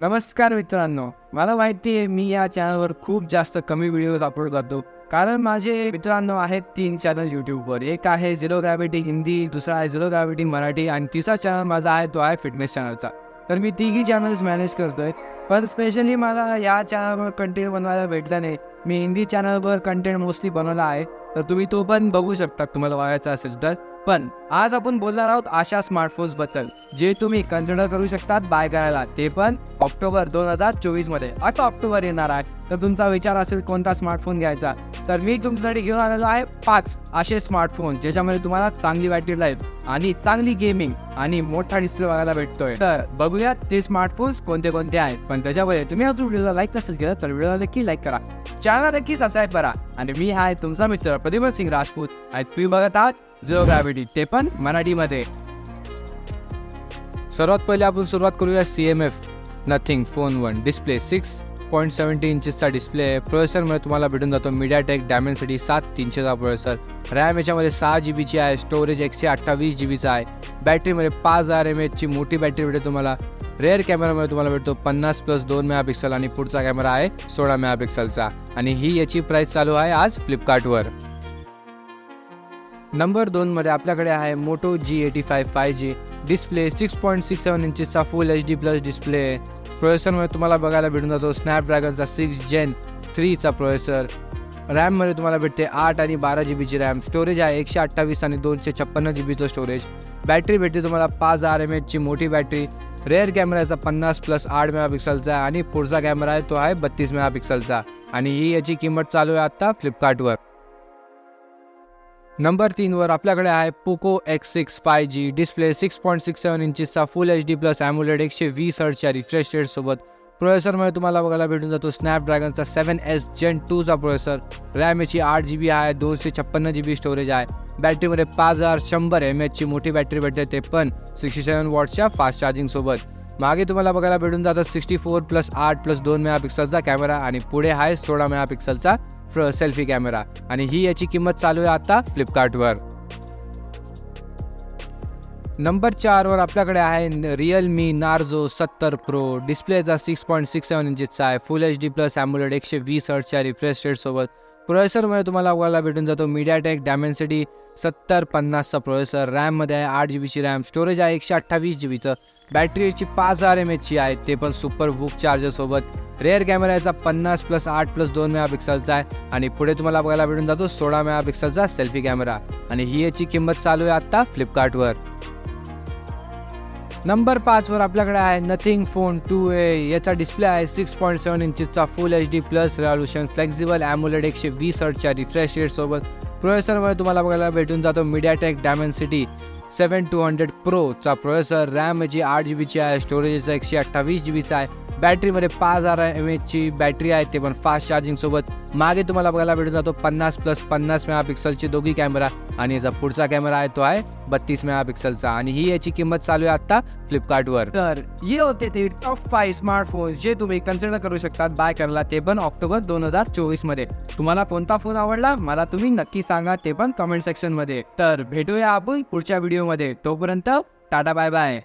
नमस्कार मित्रांनो मला माहिती आहे मी या चॅनलवर खूप जास्त कमी व्हिडिओज अपलोड करतो. कारण माझे मित्रांनो आहेत तीन चॅनल यूट्यूबवर एक आहे झिरो ग्रॅव्हिटी हिंदी दुसरा आहे झिरो ग्रॅव्हिटी मराठी आणि तिसरा चॅनल माझा आहे तो आहे फिटनेस चॅनलचा तर मी तिघी चॅनल्स मॅनेज करतोय. पण स्पेशली मला या चॅनलवर कंटेंट बनवायला भेटलं नाही मी हिंदी चॅनलवर कंटेंट मोस्टली बनवला आहे. तर तुम्ही तो पण बघू शकता तुम्हाला बघायचा असेल तर. पण आज आपण बोलणार आहोत अशा स्मार्टफोन्सबद्दल जे तुम्ही कन्सिडर करू शकतात बाय करायला ते पण ऑक्टोबर दोन हजार चोवीसमध्ये आता ऑक्टोबर येणार आहे. तर तुमचा विचार असेल कोणता स्मार्टफोन घ्यायचा? तर मी तुमच्यासाठी घेऊन आलेलो आहे पाच असे स्मार्टफोन ज्याच्यामध्ये तुम्हाला चांगली बॅटरी लाईफ आणि चांगली गेमिंग आणि मोठा डिस्प्ले बघायला भेटतोय. तर बघूयात ते स्मार्टफोन्स कोणते कोणते आहेत. पण त्याच्यामध्ये तुम्ही अजून व्हिडिओला लाईक नसेल केलं तर व्हिडिओला नक्की लाईक करा. चॅनल नक्की सबस्क्राईब करा. आणि मी आहे तुमचा मित्र प्रदीपन सिंग राजपूत. आणि तुम्ही बघत आहात झिरो ग्रॅव्हिटी ते पण मराठीमध्ये. सर्वात पहिले आपण सुरुवात करूया C M F Nothing phone one display six point seventy इंचेसचा display आहे. प्रोसेसरमध्ये तुम्हाला भेटून जातो मीडियाटेक डॅमेनसिटी सात तीनशेचा प्रोसेसर रॅम याच्यामध्ये सहा जी बीची आहे. स्टोरेज एकशे अठ्ठावीस जी बीचा आहे. बॅटरीमध्ये पाच हजार एम एचची मोठी बॅटरी भेटेल तुम्हाला. रेअर कॅमेरामध्ये तुम्हाला भेटतो पन्नास प्लस दोन मेगापिक्सल आणि पुढचा कॅमेरा आहे सोळा मेगापिक्सलचा. आणि ही याची प्राईस चालू आहे आज फ्लिपकार्टवर नंबर दोनमध्ये आपल्याकडे आहे Moto G eighty five five G display six point six seven इंचेसचा full H D plus display प्रोसेसरमध्ये तुम्हाला बघायला भेटून जातो स्नॅपड्रॅगनचा सिक्स जेन थ्रीचा प्रोसेसर. रॅममध्ये तुम्हाला भेटते आठ आणि बारा जी बीची रॅम स्टोरेज आहे एकशे अठ्ठावीस आणि दोनशे छप्पन्न जी बीचं स्टोरेज बॅटरी भेटते तुम्हाला पाच हजार एम एचची मोठी बॅटरी रेअर कॅमेराचा पन्नास प्लस आठ मेगापिक्सलचा आहे आणि पुढचा कॅमेरा आहे तो आहे बत्तीस मेगापिक्सलचा आणि ही याची किंमत चालू आहे आत्ता फ्लिपकार्टवर नंबर तीनवर आपल्याकडे आहे Poco X six five G display six point six seven इंचेसचा full H D plus AMOLED एकशे वीस हर्टच्या रिफ्रेश रेटसोबत प्रोसेसरमध्ये तुम्हाला बघायला भेटून जातो स्नॅपड्रॅगनचा सेवन एस जेन टूचा प्रोसेसर रॅम याची आठ जी बी आहे दोनशे छप्पन्न जी बी स्टोरेज आहे. बॅटरीमध्ये पाच हजार शंभर एम एचची मोठी बॅटरी भेटते ते पण सिक्स्टी सेवन वॉटच्या फास्ट चार्जिंगसोबत मागे तुम्हाला बघायला भेटून जातं सिक्स्टी फोर प्लस आठ प्लस दोन मेगापिक्सलचा कॅमेरा आणि पुढे आहे सोळा मेगापिक्सलचा सेल्फी कॅमेरा. आणि ही याची किंमत चालू आहे आता फ्लिपकार्टवर. नंबर चारवर आपल्याकडे आहे रिअलमी नार्झो सत्तर प्रो डिस्प्लेचा सिक्स पॉईंट सिक्स सेवन इंचेसचा आहे. Full H D plus AMOLED एकशे वीस हर्टच्या रिफ्रेश रेटसोबत प्रोसेसरमध्ये तुम्हाला बघायला भेटून जातो मीडियाटेक डॅमेन्सिटी सत्तर पन्नासचा प्रोसेसर रॅममध्ये आहे आठ जी बीची रॅम स्टोरेज आहे एकशे अठ्ठावीस जी बीचं बॅटरीची पाच हजार एम एचची आहे. ते पण सुपर बुक चार्जरसोबत रेअर कॅमेरा याचा पन्नास प्लस आठ प्लस दोन मेगापिक्सलचा आहे. आणि पुढे तुम्हाला बघायला भेटून जातो सोळा मेगापिक्सलचा सेल्फी कॅमेरा आणि ही याची किंमत चालू आहे आत्ता फ्लिपकार्टवर नंबर पाचवर आपल्याकडे आहे नथिंग फोन टू ए याचा डिस्प्ले आहे six point seven इंचेसचा full H D plus revolution flexible AMOLED एकशे वीस अर्टच्या रिफ्रेश रेटसोबत प्रोसेसरमध्ये तुम्हाला बघायला भेटून जातो मीडियाटेक सिटी सेवन टू हंड्रेड प्रोचा प्रोसेसर रॅम जी आठ जी बीची आहे स्टोरेजचा एकशे अठ्ठावीस जी बीचा आहे. बॅटरीमध्ये पाच हजार एम एचची बॅटरी आहे ते पण फास्ट चार्जिंगसोबत मागे तुम्हाला बघायला भेटून जातो पन्नास प्लस पन्नास मेगापिक्सलचे दोघी कॅमेरा आणि याचा पुढचा कॅमेरा आहे तो आहे बत्तीस मेगापिक्सलचा आणि ही याची किंमत चालू आहे आता फ्लिपकार्टवर. तर हे होते ते टॉप फाय स्मार्टफोन जे तुम्ही कन्सिडर करू शकतात बाय करायला ते पण ऑक्टोबर दोन हजार चोवीसमध्ये. तुम्हाला कोणता फोन आवडला मला तुम्ही नक्की सांगा ते पण कमेंट सेक्शनमध्ये तर भेटूया आपण पुढच्या व्हिडिओमध्ये तोपर्यंत टाटा बाय बाय